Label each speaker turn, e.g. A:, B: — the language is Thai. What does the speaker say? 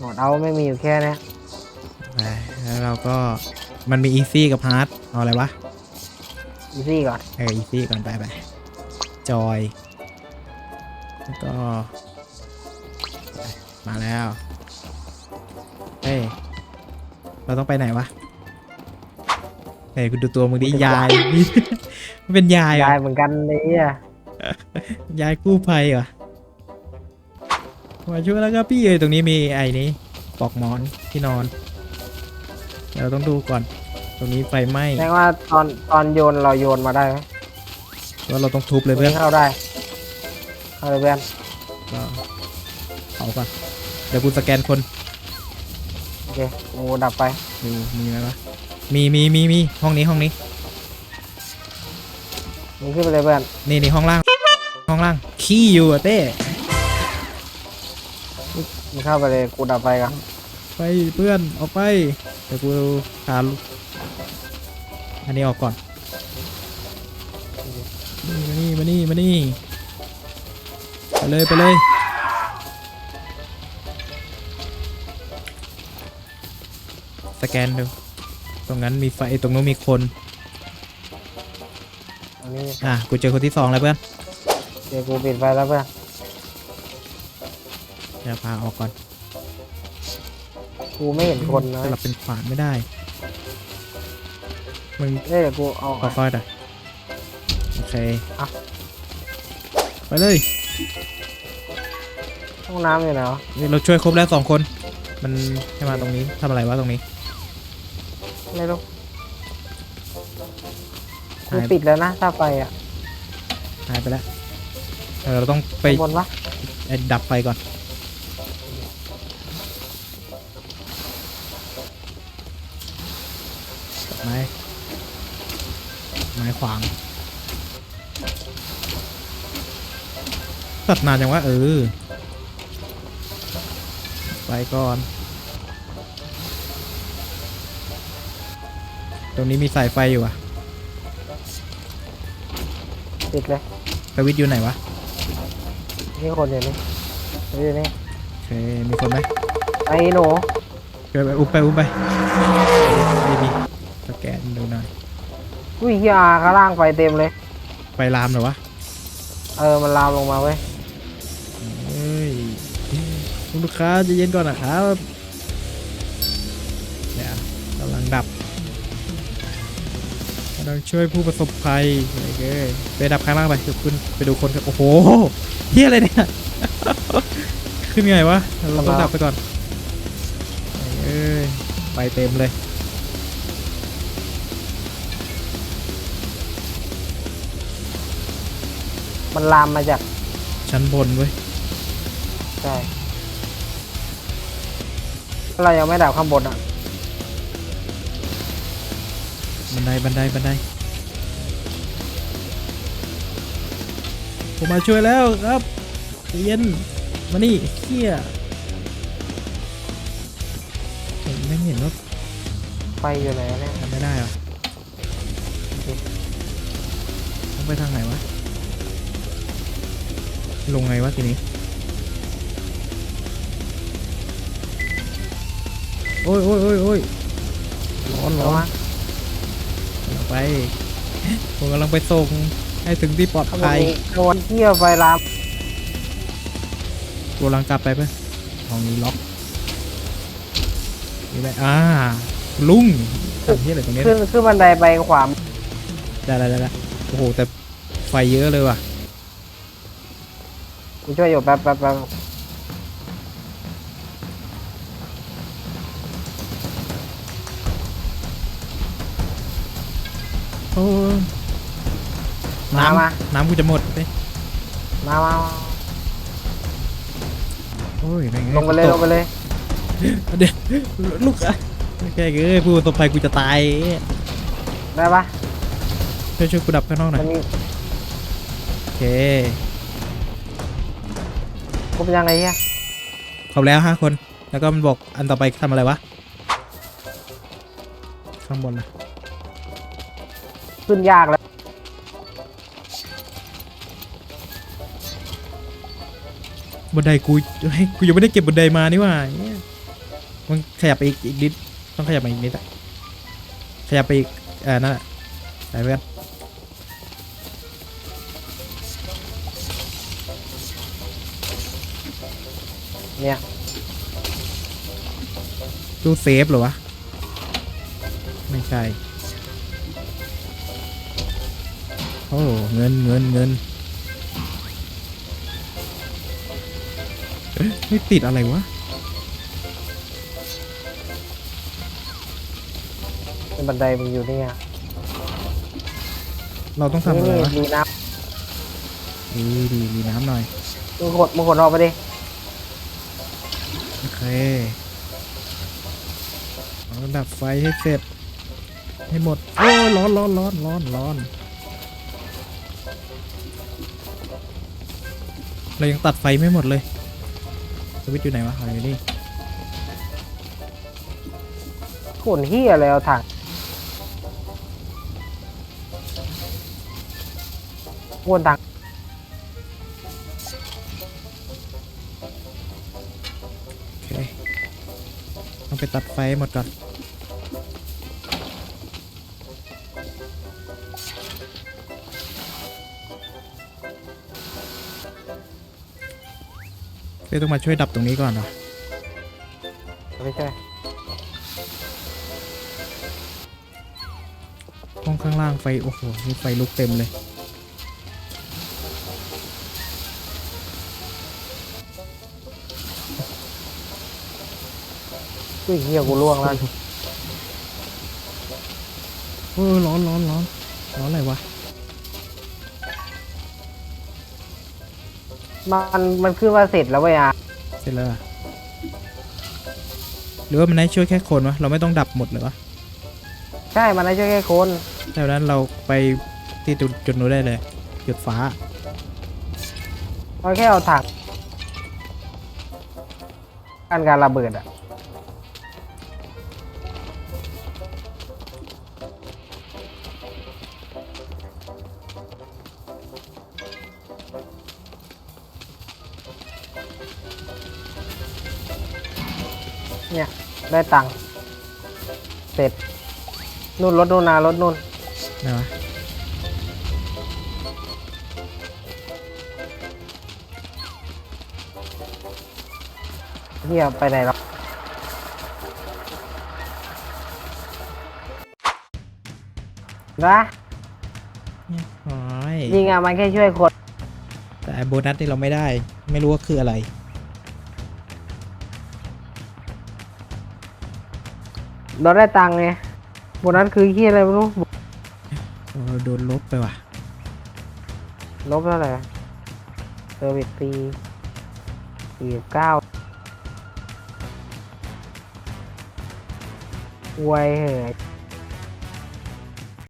A: หมดเอาไม่มีอยู่แค่เนี้ย
B: ไปแล้วเราก็มันมีอีซี่กับฮาร์ดเอาอะไรวะ
A: อีซี่ก่อน
B: เอออีซี่ก่อนไปไปจอย แล้วก็ไปมาแล้ว เฮ้ย เราต้องไปไหนวะเฮ้ยคุณดูตัวมึงดิยาย มันเป็นยายเหร
A: ยา
B: อะ
A: ยเหมือนกันเลยอะ
B: ยายกู้ภัยเหรอ มาช่วยแล้วครับพี่เอ้ยตรงนี้มีไอ้นี้ปลอกหมอนที่นอน เราต้องดูก่อน ตรงนี้ไฟไหม้
A: แสดงว่าตอนตอนโยนเราโยนมาได้ไหม
B: ว่าเราต้องทุบเลย
A: ตรง
B: เพื่อน
A: นี้เข้าได้ เข้าเลยเพื่อน
B: ก็เผาก่อนเดี๋ยวกูสแกนคน
A: โอเคกูดับไป
B: ดูมีไหมวะมีมีมีมีห้องนี้ห้องนี้
A: มึงขึ้นไปเลยเพื่อน
B: นี่นี่ห้องล่าง ห้องล่าง ขี้อยู่อะเต้
A: มึงเข้าไปเลยกูดับไปกัน
B: ไปเพื่อนออกไปเดี๋ยวกูพาลูกอันนี้ออกก่อนนี่มานี่มานี่มานี่ไปเลยไปเลยสแกนดูตรงนั้นมีไฟตรงนู้นมีคน
A: อันนี้
B: อะกูเจอคนที่สองแล้วเพื่อน
A: เดี๋ยวกูปิดไฟแล้วเพื่อน
B: เดี๋ยวพาออกก่อน
A: กูไม่เห็นคนนะ
B: สลับเป็นขวานไม่ได้ มึง
A: เอ้ยเดี๋ยวกูเอา
B: ค่อยๆหน่อยโอเค
A: อะ
B: ไปเลย
A: ห้องน้ำอยู่ไหนวะ
B: นี่เราช่วยครบแล้วสองคน มันให้มาตรงนี้ทำอะไรวะตรงนี้
A: ไม่รู้กู
B: หาย
A: ปิดแล้วนะถ้าไฟอะ
B: หายไปแล้วเออเราต้องไป
A: ข้างบนวะ
B: ไอ้ดับไฟก่อนตัดไม้ ไม้ขวาง ตัดนานจังวะเออ ไปก่อน ตรงนี้มีสายไฟอยู่อะ
A: ปิดเลย
B: สวิตช์อยู่ไหนวะ
A: นี่คนอยู่นี่อยู่นี่
B: โอเค มีคนไหม
A: ไอ้หนู
B: ไปไปอุ้มไปอุ้มไปไม่มีสแกนดูหน่อย
A: อุ้ยเฮียข้างล่างไฟเต็มเลย
B: ไฟลามเหรอวะ
A: เออมันลามลงมาเว้ย
B: เอ้ยคุณลูกค้าใจะเย็นก่อนนะครับเดี๋ยวกำลังดับกำลังช่วยผู้ประสบภัยโอเคไปดับข้างล่างไปเดี๋ยวขึ้นไปดูคนกันโอ้โหเฮียอะไรเนี่ย ขึ้นไงวะเราต้องดับไปก่อนเอ้ยไปเต็มเลย
A: มันลามมาจาก
B: ชั้นบนเว้ย
A: ใช่เรายังไม่ดับข้างบนอะ
B: บันได บันได บันได ผมมาช่วยแล้วครับใจเย็น มานี่เฮียผมไม่เห็นว่า
A: ไฟอยู่ไหนเนี่ย
B: ทำไม่ได้เหรอต้องไปทางไหนวะ ลงไงวะทีนี้ โอ้ยโอ้ยโอ้ยโอ้ยร้อนร้
A: เอา
B: อน
A: มา
B: กำลังไป ผมกำลังไปส่งให้ถึงที่ปลอด
A: ข้างบน
B: ภัย
A: นี้โดนเที่ยวไฟลาม
B: กูกำลังกลับไปเพื่อนห้องนี้ล็อกนี่ไปอ่าลุงทำที่อะไรตรงนี้
A: ขึ้นขึ้นบันไดไปขวา
B: ได้ได้ได้ได้โอ้โหแต่ไฟเยอะเลยว่ะ
A: กูช่วยอยู่แป๊บแป๊บแป๊บ
B: โอ้ย
A: มา
B: น้ำ
A: มา
B: น้ำกูจะหมดเลย
A: มามามา
B: โอ้ยแม่
A: ลงไปเลยลงไปเลย
B: เดี๋ยวลูกอะแกเอ้ยผู้ประสบภัยกูจะตาย
A: ได้ปะ
B: ช่วยช่วยกูดับข้างนอกหน่อ
A: มั
B: ย
A: นมี
B: โอเค
A: ครบยังไงเฮีย
B: ครบแล้วห้าคน แล้วก็มันบอกอันต่อไปทำอะไรวะ ข้างบนนะ
A: ขึ้นยากแล้ว
B: บันไดกูให้กูยังไม่ได้เก็บบันไดมานี่หว่าเหี้ยมึงขยับไปอีกอีกนิดต้องขยับไปอีกนิดอะขยับไปอีกเออนั่นแหละไปเพื่อน
A: เนี่ย
B: ตู้เซฟเหรอวะ ไม่ใช่ โอ้เงินเงินเงินเอ๊ะไม่ติดอะไรวะ
A: เป็นบันไดมันอยู่เนี่ย
B: เราต้องทำอะไร
A: นี่
B: วะ
A: มีน้
B: ดีดีดีน้ำหน่อยำ
A: มึงกดมึงกดออกไปดิ
B: โอ เคเอาดับไฟให้เสร็จ ให้หมด โอ้ยร้อนร้อนร้อนร้อนร้อนเรายังตัดไฟไม่หมดเลย สวิตช์อยู่ไหนวะเอาอยู่นี่
A: ขนเฮียอะไรเอาถังวนถัง
B: ต้องไปตัดไฟให้หมดก่อนเป้ต้องมาช่วยดับตรงนี้ก่อนเหรอ
A: ไม่ใช่
B: ห้องข้างล่างไฟ โอ้โหนี่ไฟลุกเต็มเลย
A: อุ้ยเฮียกูล่วงแล้ว
B: เออร้อนร้อนร้อนร้อนอะไรวะ
A: มันมันขึ้นว่าเสร็จแล้วเว้ยอะ
B: เสร็จแล้วเหรอหรือว่ามันได้ช่วยแค่คนวะ เราไม่ต้องดับหมดเลยวะ
A: ใช่มันไม่ใช่แค่คน
B: แต่นั้นเราไปที่จุดจุดนู้นได้เลย จุดฟ้า
A: เราแค่เอาถังกันการระเบิดอะ เนี่ยได้ตังค์เสร็จนู่นรถนู่นนารถนู่น
B: นะวะ
A: เฮียไปไหนหรอกนะ
B: เนี่ยโอ้ย
A: ยิงอะมันแค่ช่วยคน
B: แต่ไอ้โบนัสที่เราไม่ได้ ไม่รู้ว่าคืออะไร
A: เราได้ตังค์ไงโบนัสคือเฮียอะไรไม่รู้
B: โอ้โดนลบไปว่ะ
A: ลบเท่าไหร่เซอร์วิสปีสี่เก้าไวยเหอะ